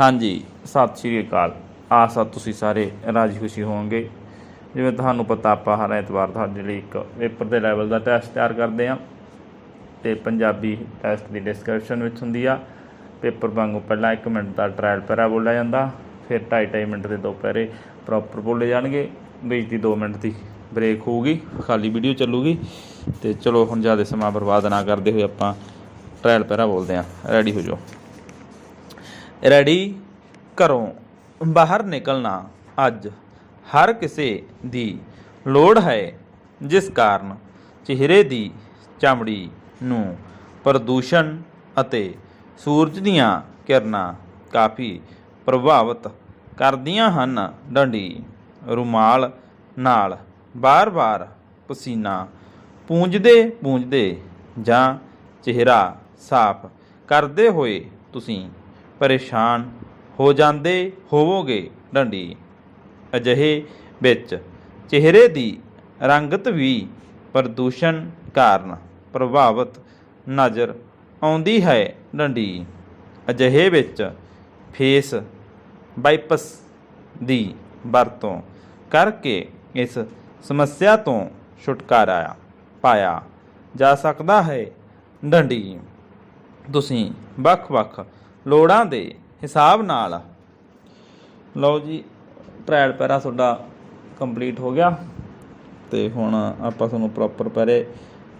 ਹਾਂਜੀ, ਸਤਿ ਸ਼੍ਰੀ ਅਕਾਲ। ਆਸਾ ਤੁਸੀਂ ਸਾਰੇ ਰਾਜੀ ਖੁਸ਼ੀ ਹੋਵੋਗੇ। ਜਿਵੇਂ ਤੁਹਾਨੂੰ ਪਤਾ, ਆਪਾਂ ਹਰ ਐਤਵਾਰ ਤੁਹਾਡੇ ਲਈ ਇੱਕ ਪੇਪਰ ਦੇ ਲੈਵਲ ਦਾ ਟੈਸਟ ਤਿਆਰ ਕਰਦੇ ਹਾਂ। ਤੇ ਪੰਜਾਬੀ ਟੈਸਟ ਦੀ ਡਿਸਕ੍ਰਿਪਸ਼ਨ ਵਿੱਚ ਹੁੰਦੀ ਆ। ਪੇਪਰ ਵਾਂਗੂ ਪਹਿਲਾਂ 1 ਮਿੰਟ ਦਾ ਟ੍ਰਾਇਲ ਪੈਰਾ ਬੋਲਿਆ ਜਾਂਦਾ। ਫਿਰ 2.5 ਮਿੰਟ ਦੇ ਦੋ ਪੈਰੇ ਪ੍ਰੋਪਰ ਬੋਲੇ ਜਾਣਗੇ। ਵਿੱਚ ਦੀ 2 ਮਿੰਟ ਦੀ ਬ੍ਰੇਕ ਹੋਊਗੀ, ਖਾਲੀ ਵੀਡੀਓ ਚੱਲੂਗੀ। ਤੇ ਚਲੋ ਹੁਣ ਜ਼ਿਆਦਾ ਸਮਾਂ ਬਰਬਾਦ ਨਾ ਕਰਦੇ ਹੋਏ ਆਪਾਂ ਟ੍ਰਾਇਲ ਪੈਰਾ ਬੋਲਦੇ ਹਾਂ। ਰੈਡੀ ਹੋ ਜਾਓ। ਰੈਡੀ? ਘਰੋਂ ਬਾਹਰ ਨਿਕਲਣਾ ਅੱਜ ਹਰ ਕਿਸੇ ਦੀ ਲੋੜ ਹੈ, ਜਿਸ ਕਾਰਨ ਚਿਹਰੇ ਦੀ ਚਮੜੀ ਨੂੰ ਪ੍ਰਦੂਸ਼ਣ ਅਤੇ ਸੂਰਜ ਦੀਆਂ ਕਿਰਨਾਂ ਕਾਫੀ ਪ੍ਰਭਾਵਿਤ ਕਰਦੀਆਂ ਹਨ। ਡੰਡੀ ਰੁਮਾਲ ਨਾਲ ਬਾਰ-ਬਾਰ ਪਸੀਨਾ ਪੂੰਝਦੇ ਪੂੰਝਦੇ ਜਾਂ ਚਿਹਰਾ ਸਾਫ਼ ਕਰਦੇ ਹੋਏ ਤੁਸੀਂ ਪਰੇਸ਼ਾਨ ਹੋ ਜਾਂਦੇ ਹੋਵੋਗੇ ਡੰਡੀ। ਅਜਿਹੇ ਵਿੱਚ ਚਿਹਰੇ ਦੀ ਰੰਗਤ ਵੀ ਪ੍ਰਦੂਸ਼ਣ ਕਾਰਨ ਪ੍ਰਭਾਵਿਤ ਨਜ਼ਰ ਆਉਂਦੀ ਹੈ ਡੰਡੀ। ਅਜਿਹੇ ਵਿੱਚ ਫੇਸ ਬਾਈਪਸ ਦੀ ਵਰਤੋਂ ਕਰਕੇ ਇਸ ਸਮੱਸਿਆ ਤੋਂ ਛੁਟਕਾਰਾ ਪਾਇਆ ਜਾ ਸਕਦਾ ਹੈ। ਡੰਡੀ, ਤੁਸੀਂ ਵੱਖ-ਵੱਖ ਲੋੜਾਂ ਦੇ ਹਿਸਾਬ ਨਾਲ। ਲਓ ਜੀ ਟ੍ਰਾਇਲ ਪੈਰਾ ਤੁਹਾਡਾ ਕੰਪਲੀਟ ਹੋ ਗਿਆ। ਤੇ ਹੁਣ ਆਪਾਂ ਤੁਹਾਨੂੰ ਪ੍ਰੋਪਰ ਪੈਰੇ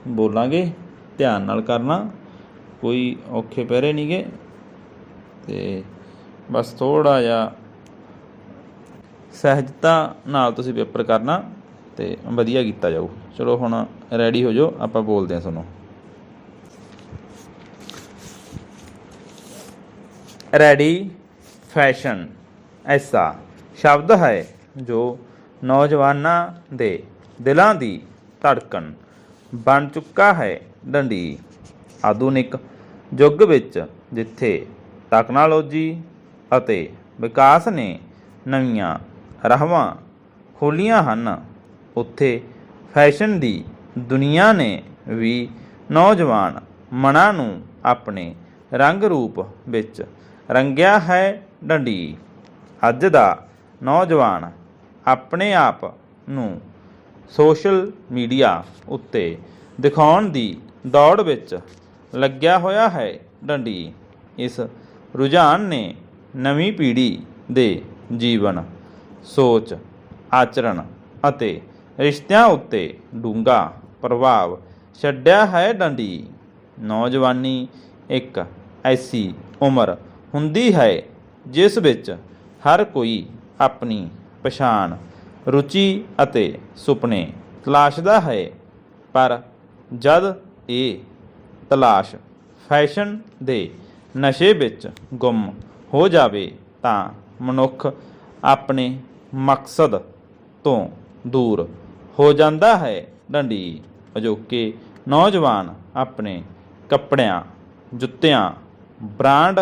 ਬੋਲਾਂਗੇ। ਧਿਆਨ ਨਾਲ ਕਰਨਾ, ਕੋਈ ਔਖੇ ਪੈਰੇ ਨਹੀਂਗੇ। ਤੇ ਬਸ ਥੋੜਾ ਜਿਹਾ ਸਹਿਜਤਾ ਨਾਲ ਤੁਸੀਂ ਪੇਪਰ ਕਰਨਾ ਤੇ ਵਧੀਆ ਕੀਤਾ ਜਾਊ। ਚਲੋ ਹੁਣ ਰੈਡੀ ਹੋ ਜਾਓ, ਆਪਾਂ ਬੋਲਦੇ ਹਾਂ ਤੁਹਾਨੂੰ। ਰੈਡੀ ਫੈਸ਼ਨ, ਐਸਾ ਸ਼ਬਦ ਹੈ ਜੋ ਨੌਜਵਾਨਾਂ ਦੇ ਦਿਲਾਂ ਦੀ ਧੜਕਣ ਬਣ ਚੁੱਕਾ ਹੈ ਡੰਡੀ। ਆਧੁਨਿਕ ਯੁੱਗ ਵਿੱਚ ਜਿੱਥੇ ਟੈਕਨੋਲੋਜੀ ਅਤੇ ਵਿਕਾਸ ਨੇ ਨਵੀਆਂ ਰਾਹਾਂ ਖੋਲ੍ਹੀਆਂ ਹਨ, ਉੱਥੇ ਫੈਸ਼ਨ ਦੀ ਦੁਨੀਆ ਨੇ ਵੀ ਨੌਜਵਾਨ ਮਨਾਂ ਨੂੰ ਆਪਣੇ ਰੰਗ ਰੂਪ ਵਿੱਚ ਰੰਗਿਆ ਹੈ ਡੰਡੀ। ਅੱਜ ਦਾ ਨੌਜਵਾਨ ਆਪਣੇ ਆਪ ਨੂੰ ਸੋਸ਼ਲ ਮੀਡੀਆ ਉੱਤੇ ਦਿਖਾਉਣ ਦੀ ਦੌੜ ਵਿੱਚ ਲੱਗਿਆ ਹੋਇਆ ਹੈ ਡੰਡੀ। ਇਸ ਰੁਝਾਨ ਨੇ ਨਵੀਂ ਪੀੜ੍ਹੀ ਦੇ ਜੀਵਨ, ਸੋਚ, ਆਚਰਣ ਅਤੇ ਰਿਸ਼ਤਿਆਂ ਉੱਤੇ ਡੂੰਘਾ ਪ੍ਰਭਾਵ ਛੱਡਿਆ ਹੈ ਡੰਡੀ। ਨੌਜਵਾਨੀ ਇੱਕ ਐਸੀ ਉਮਰ ਹੁੰਦੀ ਹੈ, ਜਿਸ ਵਿੱਚ ਹਰ ਕੋਈ ਆਪਣੀ ਪਛਾਣ, ਰੁਚੀ ਅਤੇ ਸੁਪਨੇ ਤਲਾਸ਼ਦਾ ਹੈ। ਪਰ ਜਦ ਇਹ ਤਲਾਸ਼ ਫੈਸ਼ਨ ਦੇ ਨਸ਼ੇ ਵਿੱਚ ਗੁੰਮ ਹੋ ਜਾਵੇ, ਤਾਂ ਮਨੁੱਖ ਆਪਣੇ ਮਕਸਦ ਤੋਂ ਦੂਰ ਹੋ ਜਾਂਦਾ ਹੈ। ਡੰਡੀ ਅਜੋਕੇ ਨੌਜਵਾਨ ਆਪਣੇ ਕੱਪੜਿਆਂ, ਜੁੱਤਿਆਂ, ਬ੍ਰਾਂਡ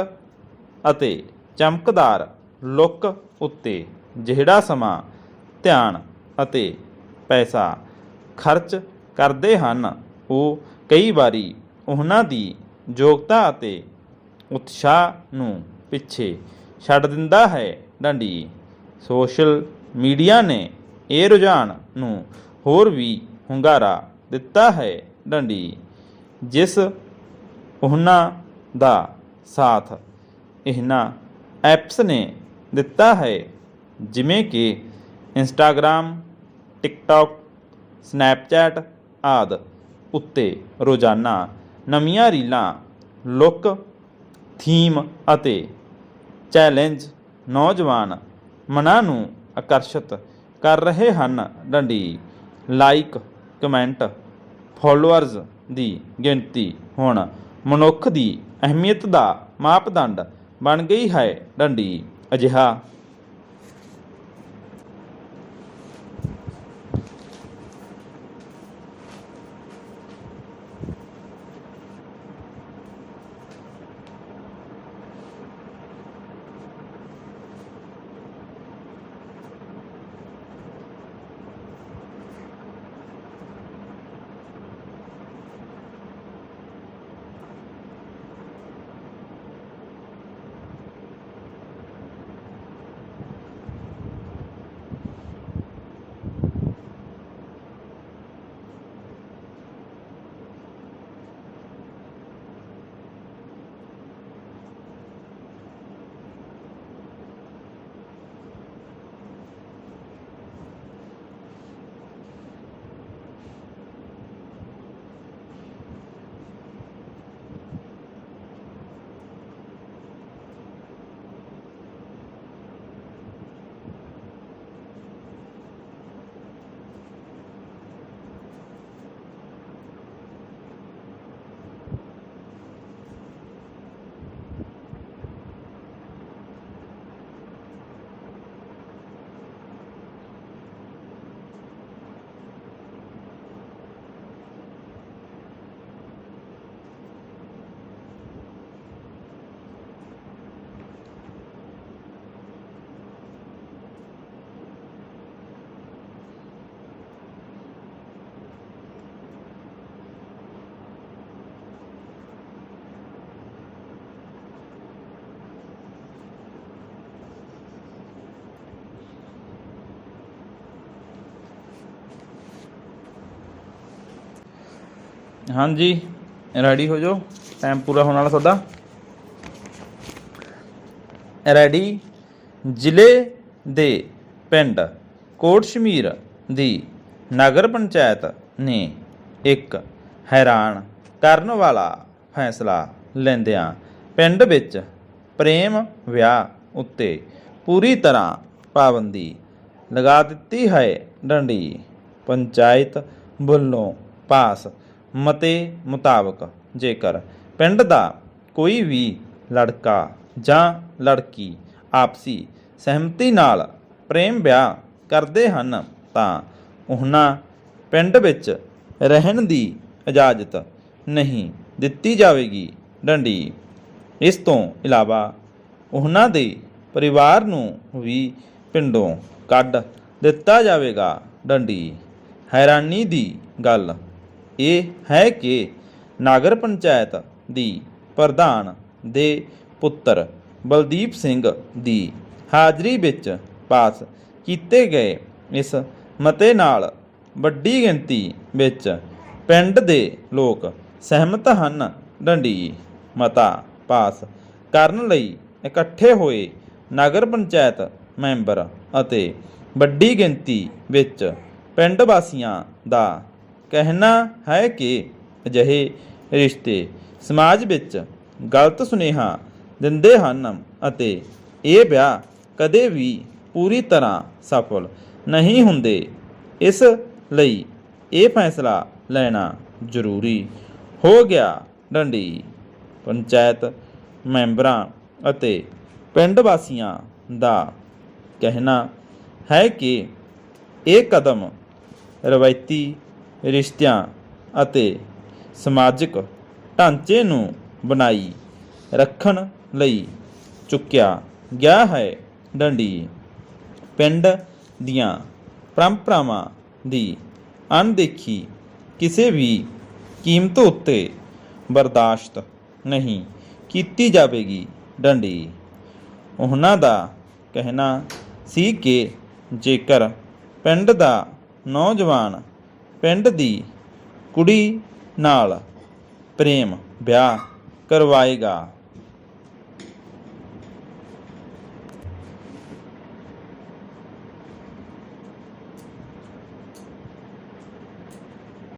ਅਤੇ ਚਮਕਦਾਰ ਲੁੱਕ ਉੱਤੇ ਜਿਹੜਾ ਸਮਾਂ, ਧਿਆਨ ਅਤੇ ਪੈਸਾ ਖਰਚ ਕਰਦੇ ਹਨ, ਉਹ ਕਈ ਵਾਰੀ ਉਹਨਾਂ ਦੀ ਯੋਗਤਾ ਅਤੇ ਉਤਸ਼ਾਹ ਨੂੰ ਪਿੱਛੇ ਛੱਡ ਦਿੰਦਾ ਹੈ। ਡੰਡੀ, ਸੋਸ਼ਲ ਮੀਡੀਆ ਨੇ ਇਹ ਰੁਝਾਨ ਨੂੰ ਹੋਰ ਵੀ ਹੁੰਗਾਰਾ ਦਿੱਤਾ ਹੈ। ਡੰਡੀ, ਜਿਸ ਉਹਨਾਂ ਦਾ ਸਾਥ ਇਹਨਾਂ ਐਪਸ ਨੇ ਦਿੱਤਾ ਹੈ, ਜਿਵੇਂ ਕਿ ਇੰਸਟਾਗ੍ਰam ਟਿਕਟੌਕ, ਸਨੈਪਚੈਟ ਆਦਿ ਉੱਤੇ ਰੋਜ਼ਾਨਾ ਨਵੀਆਂ ਰੀਲਾਂ, ਲੁੱਕ, ਥੀਮ ਅਤੇ ਚੈਲੰਜ ਨੌਜਵਾਨ ਮਨਾਂ ਨੂੰ ਆਕਰਸ਼ਿਤ ਕਰ ਰਹੇ ਹਨ। ਡੰਡੀ, ਲਾਈਕ, ਕਮੈਂਟ ਫਾਲੋਅਰਸ ਦੀ ਗਿਣਤੀ ਹੁਣ ਮਨੁੱਖ ਦੀ ਅਹਿਮੀਅਤ ਦਾ ਮਾਪਦੰਡ ਬਣ ਗਈ ਹੈ ਡੰਡੀ। ਅਜਿਹਾ ਹਾਂਜੀ ਰੈਡੀ ਹੋ ਜਾਓ। ਟਾਈਮ ਪੂਰਾ ਹੋਣ ਵਾਲਾ ਤੁਹਾਡਾ। ਰੈਡੀ ਜ਼ਿਲ੍ਹੇ ਦੇ ਪਿੰਡ ਕੋਟਸ਼ਮੀਰ ਦੀ ਨਗਰ ਪੰਚਾਇਤ ਨੇ ਇੱਕ ਹੈਰਾਨ ਕਰਨ ਵਾਲਾ ਫੈਸਲਾ ਲੈਂਦਿਆਂ ਪਿੰਡ ਵਿੱਚ ਪ੍ਰੇਮ ਵਿਆਹ ਉੱਤੇ ਪੂਰੀ ਤਰ੍ਹਾਂ ਪਾਬੰਦੀ ਲਗਾ ਦਿੱਤੀ ਹੈ। ਡੰਡੀ ਪੰਚਾਇਤ ਵੱਲੋਂ ਪਾਸ ਮਤੇ ਮੁਤਾਬਕ ਜੇਕਰ ਪਿੰਡ ਦਾ ਕੋਈ ਵੀ ਲੜਕਾ ਜਾਂ ਲੜਕੀ ਆਪਸੀ ਸਹਿਮਤੀ ਨਾਲ ਪ੍ਰੇਮ ਵਿਆਹ ਕਰਦੇ ਹਨ ਤਾਂ ਉਹਨਾਂ ਪਿੰਡ ਵਿੱਚ ਰਹਿਣ ਦੀ ਇਜਾਜ਼ਤ ਨਹੀਂ ਦਿੱਤੀ ਜਾਵੇਗੀ। ਡੰਡੀ। ਇਸ ਤੋਂ ਇਲਾਵਾ ਉਹਨਾਂ ਦੇ ਪਰਿਵਾਰ ਨੂੰ ਵੀ ਪਿੰਡੋਂ ਕੱਢ ਦਿੱਤਾ ਜਾਵੇਗਾ। ਡੰਡੀ। ਹੈਰਾਨੀ ਦੀ ਗੱਲ ਇਹ ਹੈ ਕਿ ਨਾਗਰ ਪੰਚਾਇਤ ਦੀ ਪ੍ਰਧਾਨ ਦੇ ਪੁੱਤਰ ਬਲਦੀਪ ਸਿੰਘ ਦੀ ਹਾਜ਼ਰੀ ਵਿੱਚ ਪਾਸ ਕੀਤੇ ਗਏ। ਇਸ ਮਤੇ ਨਾਲ ਵੱਡੀ ਗਿਣਤੀ ਵਿੱਚ ਪਿੰਡ ਦੇ ਲੋਕ ਸਹਿਮਤ ਹਨ। ਡੰਡੀ ਮਤਾ ਪਾਸ ਕਰਨ ਲਈ ਇਕੱਠੇ ਹੋਏ ਨਗਰ ਪੰਚਾਇਤ ਮੈਂਬਰ ਅਤੇ ਵੱਡੀ ਗਿਣਤੀ ਵਿੱਚ ਪਿੰਡ ਵਾਸੀਆਂ ਦਾ ਕਹਿਣਾ ਹੈ ਕਿ ਅਜਿਹੇ ਰਿਸ਼ਤੇ ਸਮਾਜ ਵਿੱਚ ਗਲਤ ਸੁਨੇਹਾ ਦਿੰਦੇ ਹਨ ਅਤੇ ਇਹ ਵਿਆਹ ਕਦੇ ਵੀ ਪੂਰੀ ਤਰ੍ਹਾਂ ਸਫਲ ਨਹੀਂ ਹੁੰਦੇ। ਇਸ ਲਈ ਇਹ ਫੈਸਲਾ ਲੈਣਾ ਜ਼ਰੂਰੀ ਹੋ ਗਿਆ। ਡੰਡੀ, ਪੰਚਾਇਤ ਮੈਂਬਰਾਂ ਅਤੇ ਪਿੰਡ ਵਾਸੀਆਂ ਦਾ ਕਹਿਣਾ ਹੈ ਕਿ ਇਹ ਕਦਮ ਰਵਾਇਤੀ ਰਿਸ਼ਤਿਆਂ ਅਤੇ ਸਮਾਜਿਕ ਢਾਂਚੇ ਨੂੰ ਬਣਾਈ ਰੱਖਣ ਲਈ ਚੁੱਕਿਆ ਗਿਆ ਹੈ। ਡੰਡੀ ਪਿੰਡ ਦੀਆਂ ਪਰੰਪਰਾਵਾਂ ਦੀ ਅਣਦੇਖੀ ਕਿਸੇ ਵੀ ਕੀਮਤ ਉੱਤੇ ਬਰਦਾਸ਼ਤ ਨਹੀਂ ਕੀਤੀ ਜਾਵੇਗੀ। ਡੰਡੀ ਉਹਨਾਂ ਦਾ ਕਹਿਣਾ ਸੀ ਕਿ ਜੇਕਰ ਪਿੰਡ ਦਾ ਨੌਜਵਾਨ ਪਿੰਡ ਦੀ ਕੁੜੀ ਨਾਲ ਪ੍ਰੇਮ ਵਿਆਹ ਕਰਵਾਏਗਾ।